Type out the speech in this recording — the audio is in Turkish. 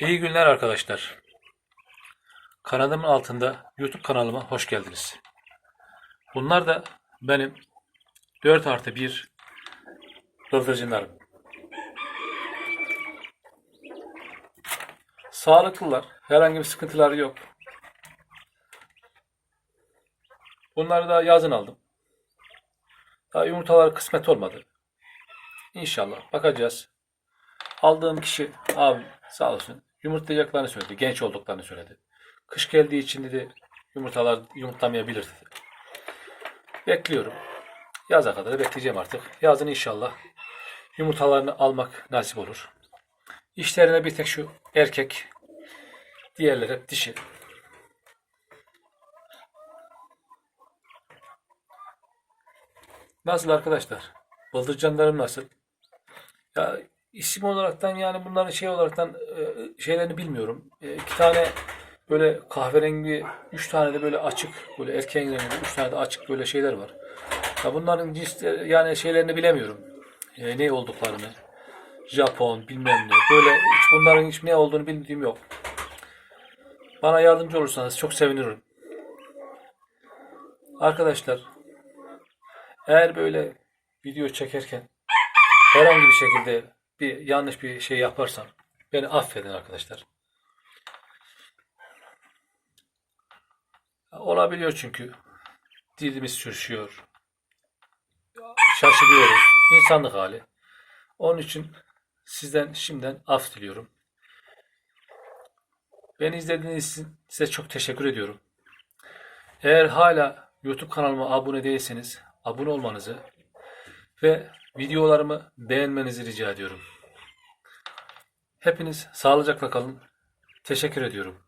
İyi günler arkadaşlar. Kanalımın altında YouTube kanalıma hoş geldiniz. Bunlar da benim 4 artı 1 bıldırcınlarım. Sağlıklılar. Herhangi bir sıkıntıları yok. Bunları da yazın aldım. Daha yumurtalar kısmet olmadı. İnşallah bakacağız. Aldığım kişi abi sağ olsun yumurtlayacaklarını söyledi. Genç olduklarını söyledi. Kış geldiği için dedi yumurtalar yumurtlamayabilir dedi. Bekliyorum. Yaza kadar bekleyeceğim artık. Yazın inşallah yumurtalarını almak nasip olur. İşlerine bir tek şu erkek. Diğerleri hep dişi. Nasıl arkadaşlar? Bıldırcanlarım nasıl? Ya isim olaraktan yani bunların şey olaraktan e, şeylerini bilmiyorum. E, iki tane böyle kahverengi, üç tane de böyle açık, böyle erkeğin rengi, üç tane de açık böyle şeyler var. Ya bunların cinsleri yani şeylerini bilemiyorum. E, ne olduklarını. Japon, bilmem ne. Böyle hiç bunların hiç ne olduğunu bildiğim yok. Bana yardımcı olursanız çok sevinirim. Arkadaşlar, eğer böyle video çekerken herhangi bir şekilde bir yanlış bir şey yaparsam beni affedin arkadaşlar. Olabiliyor çünkü. Dilimiz sürüşüyor. Şaşırıyoruz. İnsanlık hali. Onun için sizden şimdiden af diliyorum. Beni izlediğiniz için size çok teşekkür ediyorum. Eğer hala YouTube kanalıma abone değilseniz abone olmanızı ve videolarımı beğenmenizi rica ediyorum. Hepiniz sağlıcakla kalın. Teşekkür ediyorum.